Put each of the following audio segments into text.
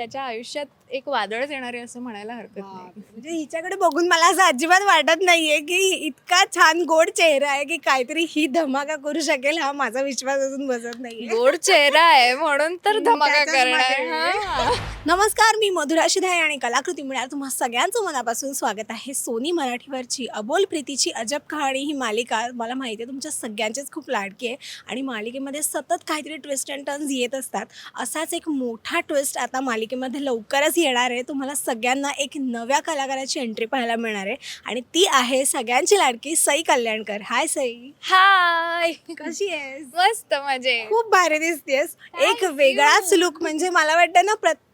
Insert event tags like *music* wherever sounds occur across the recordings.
त्याच्या आयुष्यात एक वादळच येणार आहे असं म्हणायला हरकत नाही म्हणजे हिच्याकडे बघून मला असं अजिबात वाटत नाहीये की इतका छान गोड चेहरा आहे की काहीतरी ही धमाका करू शकेल हा माझा विश्वास अजून बसत नाहीये गोड चेहरा आहे म्हणून तर *laughs* धमाका करणार मागे. हा. नमस्कार मी मधुरा शिधाय आणि कलाकृती मिळाल तुम्हा सगळ्यांचं मनापासून स्वागत आहे सोनी मराठीवरची अबोल प्रीतीची अजब कहाणी ही मालिका. मला माहिती आहे तुमच्या सगळ्यांचीच खूप लाडकी आहे आणि मालिकेमध्ये सतत काहीतरी ट्विस्ट अँड टर्न्स येत असतात. असाच एक मोठा ट्विस्ट आता मालिकेमध्ये लवकरच येणार आहे. तुम्हाला सगळ्यांना एक नव्या कलाकाराची एंट्री पाहायला मिळणार आहे आणि ती आहे सगळ्यांची लाडकी सई कल्याणकर. हाय सई. हाय कशी आहेस? मस्त मजे खूप भारी दिसतेस. एक वेगळाच. लुक म्हणजे मला वाटतं ना प्रत्येक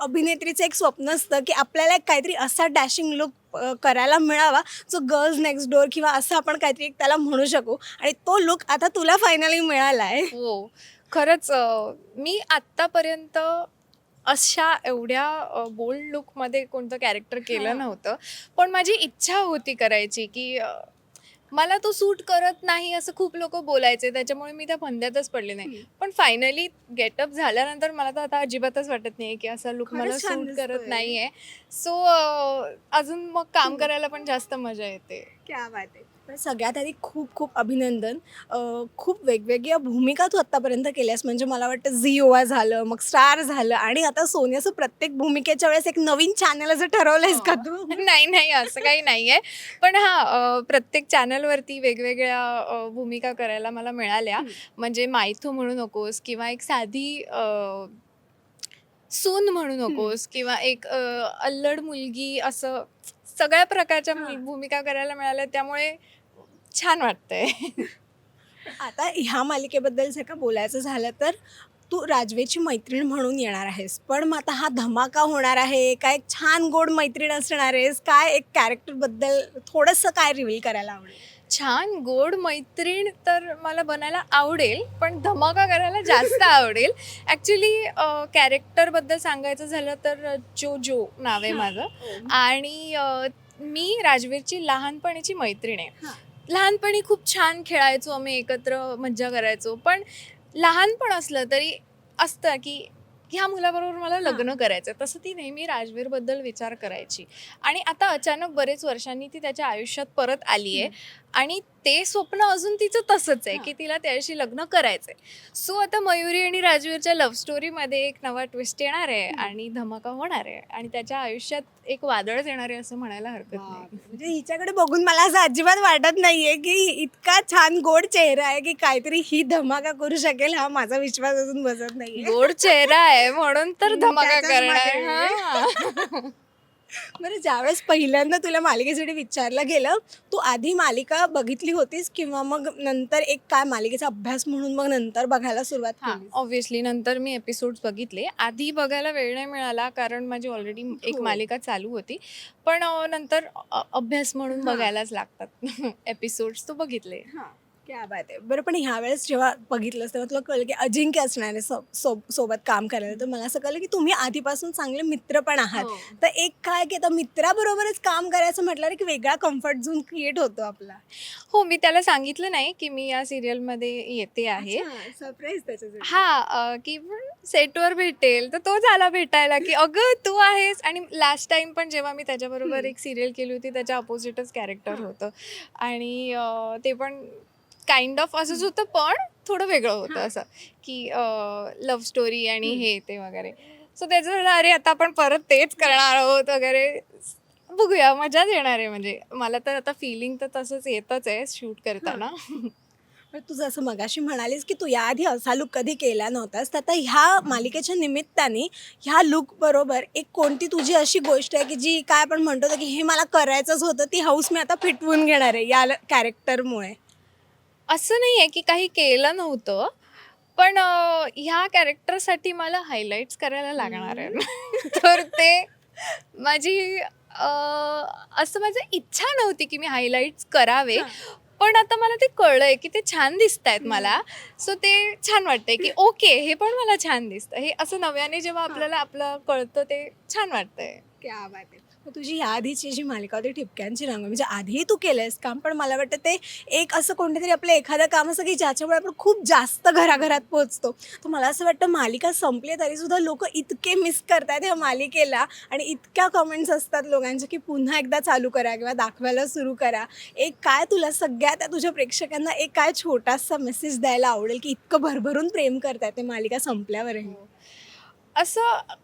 अभिनेत्रीचं एक स्वप्न असतं की आपल्याला एक काहीतरी असा डॅशिंग लुक करायला मिळावा जो गर्ल्स नेक्स्ट डोअर किंवा असं आपण काहीतरी एक त्याला म्हणू शकू. आणि तो लुक आता तुला फायनली मिळाला आहे हो. खरंच मी आत्तापर्यंत अशा एवढ्या बोल्ड लुकमध्ये कोणतं कॅरेक्टर. केलं नव्हतं. पण माझी इच्छा होती करायची की मला तो सूट करत नाही असं खूप लोक बोलायचे त्याच्यामुळे मी त्या फंद्यातच पडले नाही. पण फायनली गेटअप झाल्यानंतर मला तर आता अजिबातच वाटत नाही की असा लुक मला सूट करत. नाहीये सो अजून मग काम. करायला पण जास्त मजा येते क्या बात आहे पण सगळ्यात आधी खूप खूप अभिनंदन. खूप वेगवेगळ्या भूमिका तू आत्तापर्यंत केल्यास म्हणजे मला वाटतं झी ओवा झालं मग स्टार झालं आणि आता सोन्याचं प्रत्येक भूमिकेच्या वेळेस एक नवीन चॅनल असं ठरवलंयस का तू? *laughs* नाही नाही असं काही नाहीये. पण हा प्रत्येक चॅनलवरती वेगवेगळ्या भूमिका करायला मला मिळाल्या. म्हणजे मायथू म्हणू नकोस किंवा एक साधी सून म्हणू नकोस किंवा एक अल्लड मुलगी असं सगळ्या प्रकारच्या भूमिका करायला मिळाल्या त्यामुळे छान वाटतंय. आता ह्या मालिकेबद्दल जर का बोलायचं झालं तर तू राजवेची मैत्रीण म्हणून येणार आहेस पण मग आता हा धमाका होणार आहे काय एक छान गोड मैत्रीण असणार आहेस काय एक कॅरेक्टरबद्दल थोडंसं काय रिव्हील करायला आवडेल? छान गोड मैत्रीण तर मला बनायला आवडेल पण धमाका करायला जास्त आवडेल. ॲक्च्युली कॅरेक्टरबद्दल सांगायचं झालं तर जो जो नाव आहे माझं. आणि अ, मी राजवीरची लहानपणीची मैत्रीण आहे. हा. लहानपणी खूप छान खेळायचो आम्ही एकत्र मज्जा करायचो. पण लहानपण असलं तरी असतं की ह्या मुलाबरोबर मला लग्न करायचं तसं ती नेहमी राजवीरबद्दल विचार करायची. आणि आता अचानक बरेच वर्षांनी ती त्याच्या आयुष्यात परत आली आहे आणि ते स्वप्न अजून तिचं तसंच आहे. की तिला त्याशी लग्न करायचंय. सो आता मयुरी आणि राजवीरच्या लव्ह स्टोरीमध्ये एक नवा ट्विस्ट येणार आहे. आणि धमाका होणार आहे. आणि त्याच्या आयुष्यात एक वादळच येणार आहे असं म्हणायला हरकत नाही. म्हणजे हिच्याकडे बघून मला असं अजिबात वाटत नाहीये की इतका छान गोड चेहरा आहे की काहीतरी ही धमाका करू शकेल हा माझा विश्वास अजून बसत नाहीये. गोड चेहरा आहे. म्हणून तर धमाका त्याच्याच करणार. हा. *laughs* बरं ज्यावेळेस पहिल्यांदा तुला मालिकेसाठी विचारलं गेलं तू आधी मालिका बघितली होतीस किंवा मग नंतर एक काय मालिकेचा अभ्यास म्हणून मग नंतर बघायला सुरुवात हा केली ऑब्व्हियसली नंतर मी एपिसोड्स बघितले आधी बघायला वेळ नाही मिळाला कारण माझी ऑलरेडी एक हो. मालिका चालू होती पण अ, नंतर अ, अभ्यास म्हणून हा. बघायलाच लागतात *laughs* एपिसोड्स तो बघितले क्या बात आहे. बरं पण ह्या वेळेस जेव्हा बघितलंस तेव्हा तुला कळलं की अजिंक्य असणार आहे सो- सो- सोबत काम करायला. तर मला असं कळलं की तुम्ही आधीपासून चांगले मित्र पण आहात. हो. तर एक काय की आता मित्राबरोबरच काम करायचं म्हटलं की वेगळा कम्फर्ट झोन क्रिएट होतो आपला. हो मी त्याला सांगितलं नाही की मी या सिरियलमध्ये येते आहे. सरप्राईज त्याच्यासाठी. हा अ, की सेटवर भेटेल तर तो झाला भेटायला की अगं तू आहेस. आणि लास्ट टाइम पण जेव्हा मी त्याच्याबरोबर. एक सिरियल केली होती त्याच्या अपोजिटच कॅरेक्टर हा. होतं. आणि अ, ते पण काइंड ऑफ असंच होतं पण थोडं वेगळं होतं. असं. की लव्ह स्टोरी आणि. हे ते वगैरे. सो त्याचं अरे आता आपण परत तेच करणार आहोत वगैरे बघूया मजाच येणार आहे. म्हणजे मला तर आता फिलिंग तर तसंच येतच आहे शूट करताना. तू जसं मगाशी म्हणालीस की तू याआधी असा लुक कधी केला नव्हतास तर आता ह्या मालिकेच्या निमित्ताने ह्या लुक बरोबर एक कोणती तुझी अशी गोष्ट आहे की जी काय आपण म्हणतो की हे मला करायचंच होतं ती हाऊस मी आता फिटवून घेणार आहे या कॅरेक्टरमुळे असं नाही आहे की काही केलं नव्हतं पण अं, ह्या कॅरेक्टरसाठी मला हायलाईट्स करायला लागणार आहे. तर ते माझी अं, असं माझी इच्छा नव्हती की मी हायलाईट्स करावे हा. पण आता मला ते कळलंय की ते छान दिसत आहेत. मला. सो ते छान वाटतंय की ओके हे पण मला छान दिसतं. हे असं नव्याने जेव्हा आपल्याला आपलं कळतं ते छान वाटतंय. क्या बात आहे. तुझी या आधीची जी मालिका होती ठिपक्यांची रंग म्हणजे आधी तू केलंयस काम पण मला वाटतं ते एक असं कोणतेतरी आपलं एखादं काम असं की ज्याच्यामुळे आपण खूप जास्त घराघरात पोहोचतो. तर मला असं वाटतं मालिका संपली तरीसुद्धा लोक इतके मिस करतात ह्या मालिकेला आणि इतक्या कमेंट्स असतात लोकांच्या की पुन्हा एकदा चालू करा किंवा दाखवायला सुरू करा. एक काय तुला सगळ्या त्या तुझ्या प्रेक्षकांना एक काय छोटासा मेसेज द्यायला आवडेल की इतकं भरभरून प्रेम करताय ते मालिका संपल्यावरही? हो. असं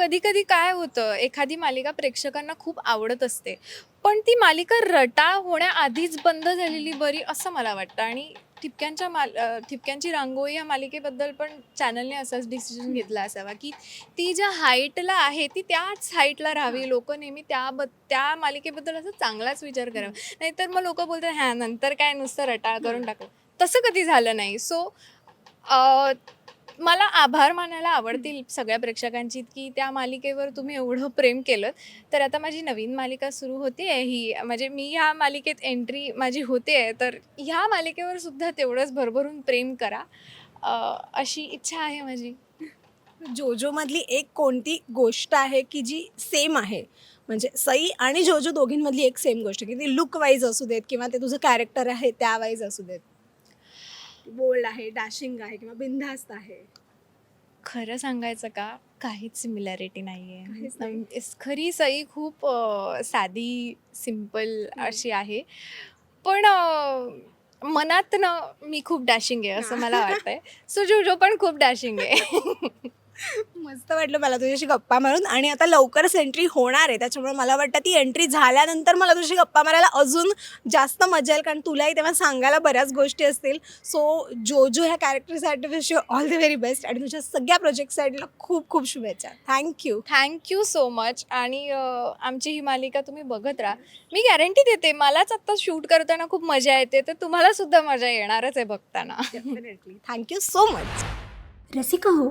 कधी कधी काय होतं एखादी मालिका प्रेक्षकांना खूप आवडत असते पण ती मालिका रटाळ होण्याआधीच बंद झालेली बरी असं मला वाटतं. आणि ठिपक्यांच्या माल ठिपक्यांची रांगोळी या मालिकेबद्दल पण चॅनलने असाच डिसिजन घेतला असावा की ती ज्या हाईटला आहे ती त्याच हाईटला राहावी. लोक नेहमी त्या त्या मालिकेबद्दल असं चांगलाच विचार करावा. नाहीतर मग लोक बोलतात ह्या नंतर काय नुसतं रटाळ करून टाकलं. तसं कधी झालं नाही. सो मला आभार मानायला आवडतील सगळ्या प्रेक्षकांची की त्या मालिकेवर तुम्ही एवढं प्रेम केलं. तर आता माझी नवीन मालिका सुरू होते आहे ही. म्हणजे मी ह्या मालिकेत एंट्री माझी होते आहे तर ह्या मालिकेवर सुद्धा तेवढंच भरभरून प्रेम करा. अशी इच्छा आहे माझी. जोजोमधली एक कोणती गोष्ट आहे की जी सेम आहे? म्हणजे सई आणि जोजो दोघींमधली एक सेम गोष्ट की ती लुक वाईज असू देत किंवा ते तुझं कॅरेक्टर आहे त्या वाईज असू देत. बोल्ड आहे डॅशिंग आहे किंवा बिनधास्त आहे? खरं सांगायचं का काहीच सिमिलॅरिटी नाही. आहे खरी सई खूप अं, साधी सिंपल अशी आहे. पण अं, मनातनं मी खूप डॅशिंग आहे असं मला वाटतंय. सो जो पण खूप डॅशिंग आहे. *laughs* मस्त वाटलं मला तुझ्याशी गप्पा मारून. आणि आता लवकरच एंट्री होणार आहे. त्याच्यामुळे मला वाटतं ती एंट्री झाल्यानंतर मला तुझ्याशी गप्पा मारायला अजून जास्त मजा येईल. कारण तुलाही तेव्हा सांगायला बऱ्याच गोष्टी असतील. सो जो जो ह्या कॅरेक्टरसाठी wish all the very best आणि तुझ्या सगळ्या प्रोजेक्टसाठीला खूप खूप शुभेच्छा. थँक्यू थँक्यू सो मच आणि आमची ही मालिका तुम्ही बघत राहा. मी गॅरंटी देते मलाच आत्ता शूट करताना खूप मजा येते. तर तुम्हाला सुद्धा मजा येणारच आहे बघताना. Definitely thank you so much Rasika हो